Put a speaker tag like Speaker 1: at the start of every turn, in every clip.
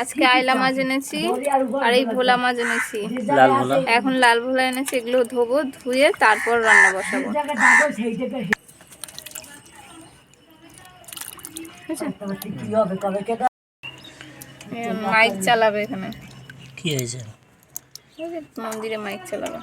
Speaker 1: আজকে আইলা মাছ এনেছি আর এই ভোলা মাছ এনেছি। এখন লাল ভোলা এনেছি এগুলো ধোবো ধুয়ে তারপর রান্না বসাবো। মাইক চালাবে এখানে।
Speaker 2: কি হয়েছে?
Speaker 1: মন্দিরে মাইক চালাবে।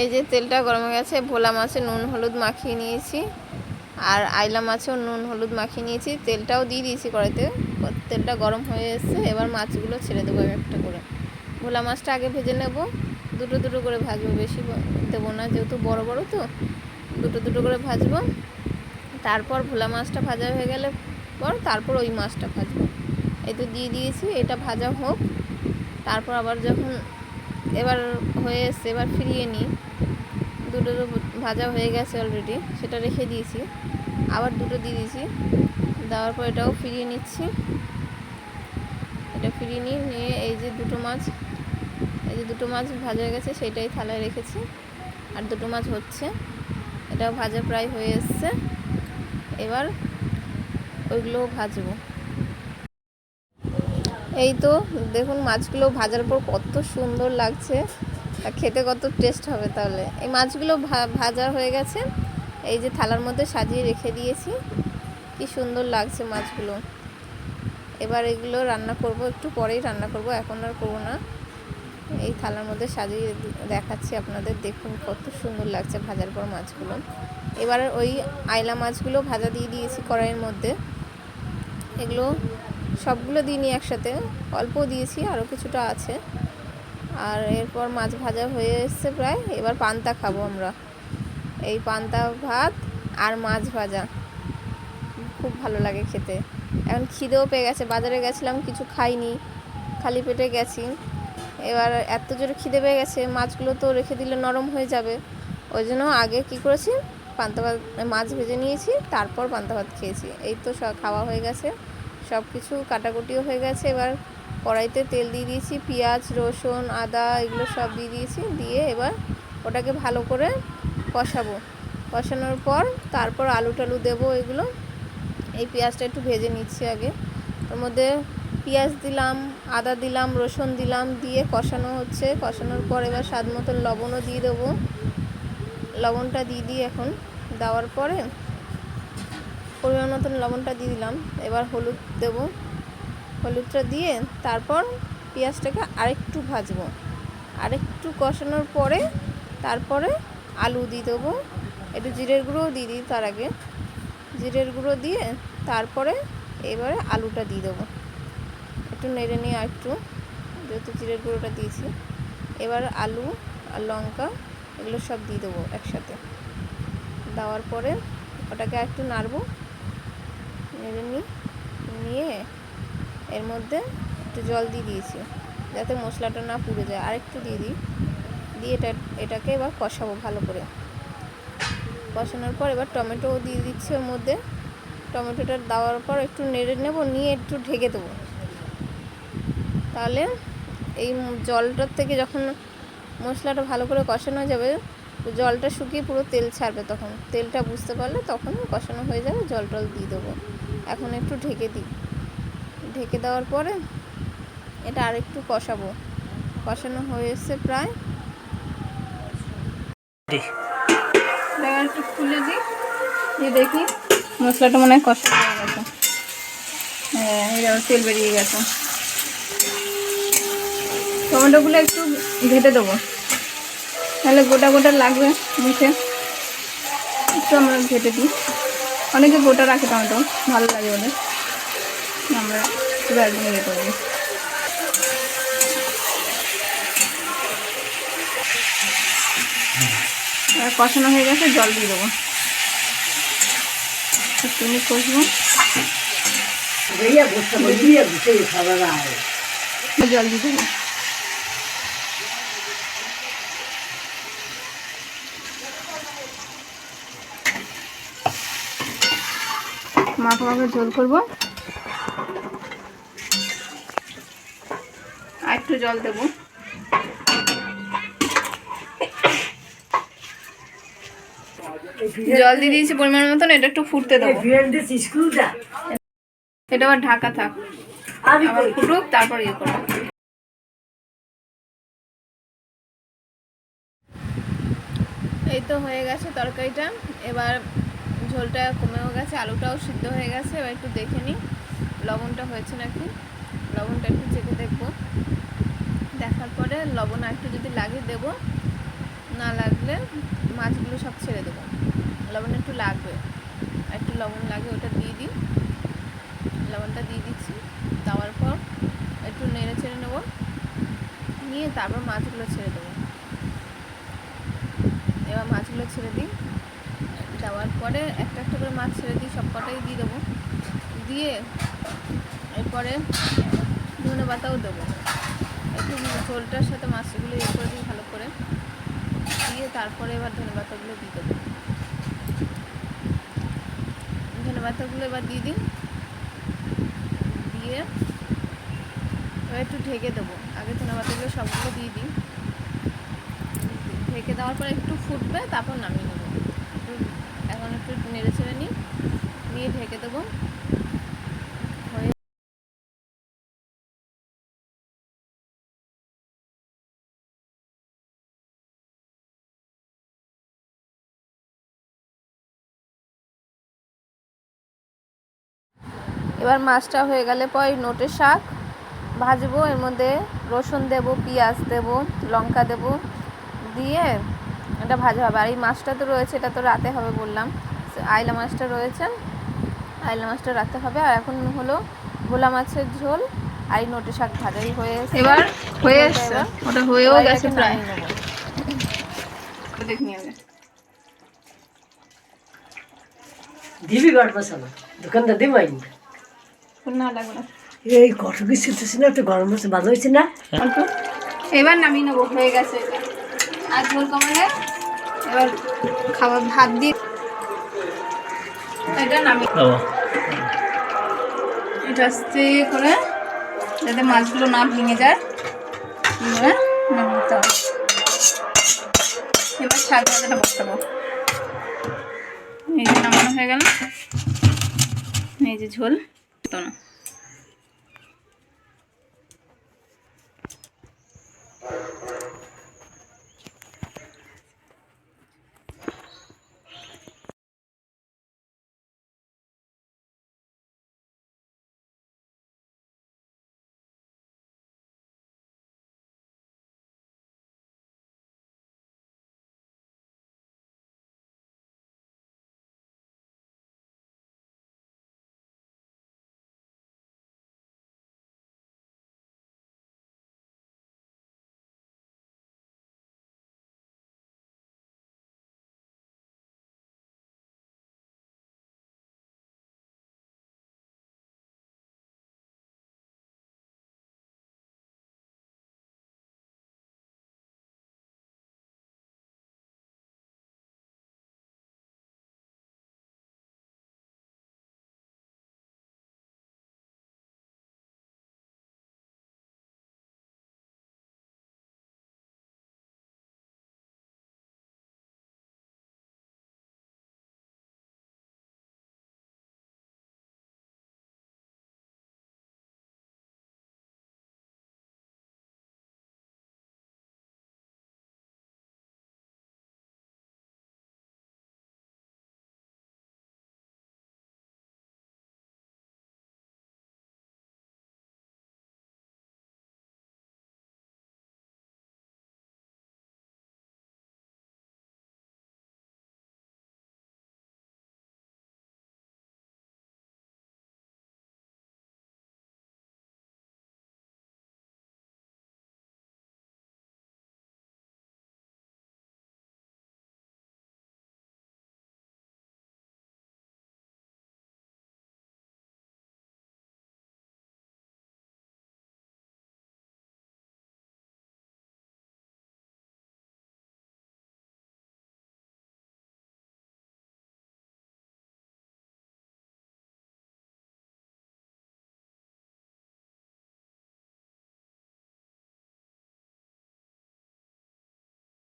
Speaker 1: এই যে তেলটা গরম গেছে, ভোলা মাছে নুন হলুদ মাখিয়ে নিয়েছি। আর আইলা মাছেও নুন হলুদ মাখিয়ে নিয়েছি। তেলটাও দিয়ে দিয়েছি কড়াইতে। তেলটা গরম হয়ে এসছে, এবার মাছগুলো ছেড়ে দেবো একটা করে। ভোলা মাছটা আগে ভেজে নেব। দুটো দুটো করে ভাজবো, বেশি দেবো না, যেহেতু বড় বড় তো। দুটো দুটো করে ভাজবো। তারপর ভোলা মাছটা ভাজা হয়ে গেলে পর তারপর ওই মাছটা ভাজবো। এই তো দিয়ে দিয়েছি, এটা ভাজা হোক। তারপর আবার যখন এবার হয়ে এসছে, এবার ফিরিয়ে নিই। দুটো ভাজা হয়ে গেছে অলরেডি সেটা রেখে দিয়েছি। আবার দুটো দিয়ে দিয়েছি। দেওয়ার পর এটাও ফিরিয়ে নিচ্ছি। এটা ফিরিয়ে নিয়ে নিয়ে এই যে দুটো মাছ, এই যে দুটো মাছ ভাজা হয়ে গেছে সেটাই থালায় রেখেছি। আর দুটো মাছ হচ্ছে, এটাও ভাজা প্রায় হয়ে এসছে। এবার ওইগুলোও ভাজবো। এই তো, দেখুন মাছগুলো ভাজার পর কত সুন্দর লাগছে। আর খেতে কত টেস্ট হবে তাহলে। এই মাছগুলো ভাজা হয়ে গেছে। এই যে থালার মধ্যে সাজিয়ে রেখে দিয়েছি। কি সুন্দর লাগছে মাছগুলো। এবার এগুলো রান্না করব, একটু পরেই রান্না করব, এখন আর করব না। এই থালার মধ্যে সাজিয়ে দেখাচ্ছি আপনাদের, দেখুন কত সুন্দর লাগছে ভাজার পর মাছগুলো। এবার ওই আয়লা মাছগুলো ভাজা দিয়ে দিয়েছি কড়াইয়ের মধ্যে। এগুলো সবগুলো দিইনি একসাথে। অল্প দিয়েছি, আরও কিছুটা আছে। আর এরপর মাছ ভাজা হয়ে এসছে প্রায়। এবার পান্তা খাব আমরা। এই পান্তা, ভাত আর মাছ ভাজা। খুব ভালো লাগে খেতে। এখন খিদেও পেয়ে গেছে। বাজারে গেছিলাম, কিছু খাইনি। খালি পেটে গেছি। এবার এত জোরে খিদে পেয়ে গেছে, মাছগুলো তো রেখে দিলে নরম হয়ে যাবে। ওই জন্য আগে কি করেছি? পান্তা ভাত, মাছ ভেজে নিয়েছি, তারপর পান্তা ভাত খেয়েছি। এই তো খাওয়া হয়ে গেছে। সব কিছু কাটাকুটিও হয়ে গেছে। এবার কড়াইতে তেল দিয়ে দিয়েছি, পেঁয়াজ, রসুন, আদা, এগুলো সব দিয়ে দিয়েছি। দিয়ে এবার ওটাকে ভালো করে কষাবো। কষানোর পর তারপর আলু টালু দেবো এগুলো। এই পেঁয়াজটা একটু ভেজে নিচ্ছি আগে। ওর মধ্যে পেঁয়াজ দিলাম, আদা দিলাম, রসুন দিলাম, দিয়ে কষানো হচ্ছে। কষানোর পর এবার স্বাদ মতন লবণও দিয়ে দেবো। লবণটা দিয়ে দিই এখন। দেওয়ার পরে পরিমাণ মতন লবণটা দিয়ে দিলাম। এবার হলুদ দেবো। হলুদটা দিয়ে তারপর পেঁয়াজটাকে আরেকটু ভাজবো। আরেকটু কষানোর পরে তারপরে আলু দিয়ে দেবো। একটু জিরের গুঁড়োও দিয়ে দিই তার আগে। জিরের গুঁড়ো দিয়ে তারপরে এবারে আলুটা দিয়ে দেবো। একটু নেড়ে নিয়ে আর একটু যেহেতু জিরের গুঁড়োটা দিয়েছি। এবার আলু আর লঙ্কা এগুলো সব দিয়ে দেবো একসাথে। দেওয়ার পরে ওটাকে একটু নাড়বো নেড়ে নিই নিয়ে এর মধ্যে একটু জল দিয়ে দিয়েছি, যাতে মশলাটা না পুড়ে যায়। আর একটু দিয়ে দিই, দিয়ে এটা, এটাকে এবার কষাবো ভালো করে। কষানোর পর এবার টমেটো দিয়ে দিচ্ছি ওর মধ্যে। টমেটোটা দেওয়ার পর একটু নেড়ে নেব, নিয়ে একটু ঢেকে দেবো। তাহলে এই জলটার থেকে যখন মশলাটা ভালো করে কষানো যাবে, জলটা শুকিয়ে পুরো তেল ছাড়বে তখন। তেলটা বুঝতে পারলে তখন কষানো হয়ে যাবে জল টল দিয়ে দেবো। এখন একটু ঢেকে দিই। ঢেকে দেওয়ার পরে এটা আরেকটু কষাবো। কষানো হয়ে এসছে প্রায় একটু খুলে দিই। দিয়ে দেখি, মশলাটা মনে হয় কষা হয়ে গেছে। হ্যাঁ এরকম তেল বেরিয়ে গেছে। টমেটোগুলো একটু ঘেটে দেবো। তাহলে গোটা গোটা লাগবে মুখে। একটু আমরা ঘেটে দিই। অনেকে গোটা রাখে টমেটো, ভালো লাগে ওদের। শুধু একদম ইয়ে এবার কষানো হয়ে গেছে, জল দিয়ে দেবো। মিনিট কষবো। জল দিয়ে দেবো। মাখা মাখা ঝোল করব। একটু জল দেব। জল দিয়ে দিয়েছি পরিমাণ মতন এটা একটু ফুটতে দেবো। এটা আবার ঢাকা থাক। আবার ফুটুক তারপর ইয়ে করো এই তো হয়ে গেছে তরকারিটা। এবার ঝোলটা কমেও গেছে আলুটাও সিদ্ধ হয়ে গেছে। এবার একটু দেখে নিই লবণটা হয়েছে নাকি? লবণটা একটু চেখে দেখব। দেখার পরে লবণ আর একটু যদি লাগে দেবো, না লাগলে মাছগুলো সব ছেড়ে দেবো। লবণ একটু লাগবে একটু লবণ লাগে ওটা দিয়ে দিই। লবণটা দিয়ে দিচ্ছি, দেওয়ার পর একটু নেড়ে ছেড়ে নেব, নিয়ে তারপর মাছগুলো ছেড়ে দেবো। এবার মাছগুলো ছেড়ে দিই, দেওয়ার পরে একটা একটা করে মাছ ছেড়ে দিই, সব কটাই দিয়ে দেবো। দিয়ে এরপরে ধনে পাতাও দেবো। একটু ঝোলটার সাথে মাছগুলো ইয়ে করে দিই ভালো করে। দিয়ে তারপরে এবার ধনে পাতাগুলো দিয়ে দেবো। ধনে এবার দিয়ে দিই। দিয়ে এবার একটু ঢেকে দেবো। আগে ধনে পাতাগুলো সবগুলো দিয়ে দিই। ঢেকে দেওয়ার পর একটু ফুটবে, তারপর নামিয়ে নেব। এখন একটু নেড়ে ছেড়ে নিই। নিয়ে ঢেকে দেবো। এবার মাছটা হয়ে গেলে পর নোটের শাক ভাজবো এর মধ্যে রসুন দেবো পেঁয়াজ দেবো লঙ্কা দেবো দিয়ে এটা ভাজা হবে। আর এই মাছটা তো রয়েছে এটা তো রাতে হবে বললাম। আইলা মাছটা রয়েছে আইলা মাছটা রাতে হবে। আর এখন হলো ভোলা মাছের ঝোল আর এই নোটে শাক ভাজাই হয়ে
Speaker 3: এবার হয়ে এসছে।
Speaker 1: এবার
Speaker 3: ওটা হয়েও গেছে প্রায়। দেখ নিয়ে
Speaker 2: দিবি গল্প শোনো দোকানদার দিবি আইন।
Speaker 3: না লাগবে না।
Speaker 2: এই কত কিছু ছিল না তো গরম হচ্ছে ভালো হয়েছে না?
Speaker 3: অল্প এবার নামিয়ে নেব হয়ে গেছে আর ঝোল কমালে এবার খাবার ভাত দিয়ে এটা নামিয়ে এটা আস্তে করে যাতে মাছগুলো না ভেঙে যায় এবার নামিয়ে দিতে হবে। এবার শাক ভাজাটা বসাবো। এই যে নামানো হয়ে গেল। এই যে ঝোল। তো না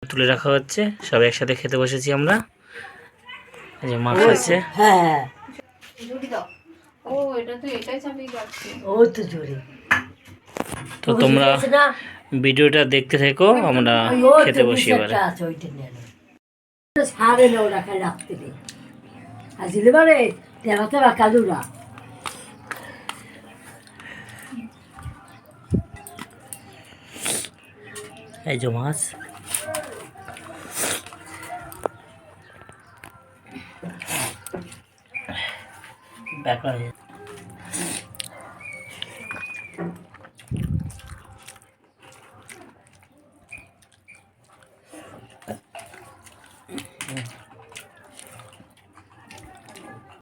Speaker 4: তুলে রাখা হচ্ছে। সব একসাথে খেতে বসেছি আমরা। এই যে মা খাচ্ছে।
Speaker 2: হ্যাঁ হ্যাঁ।
Speaker 3: ঝুড়ি দাও। ও এটা তো এটাই চাপিয়ে যাচ্ছে।
Speaker 2: ওই তো জোরে
Speaker 4: তো তোমরা? ভিডিওটা দেখতে থেকো আমরা খেতে বসি এবারে।
Speaker 2: বিষয়টা আছে, ওইটা
Speaker 4: ব্যাপার